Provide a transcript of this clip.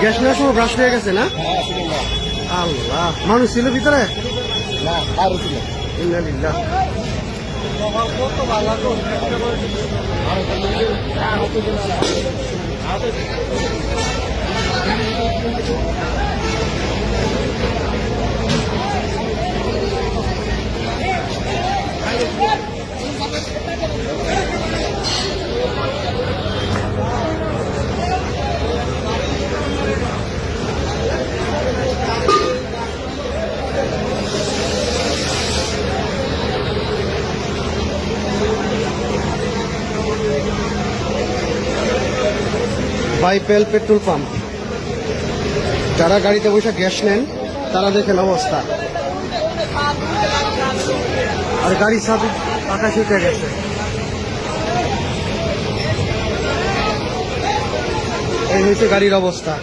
Gas নেওয়ার সময় brush হয়ে গেছে না? আল্লাহ। মানুষ ছিল ভিতরে? না বাইপেল পেট্রোল পাম্প। যারা গাড়িতে বসে গ্যাস নেন, তারা দেখেন অবস্থা। আর গাড়ি সাথে আকাশে উঠে গেছে। এই হয়েছে গাড়ির অবস্থা।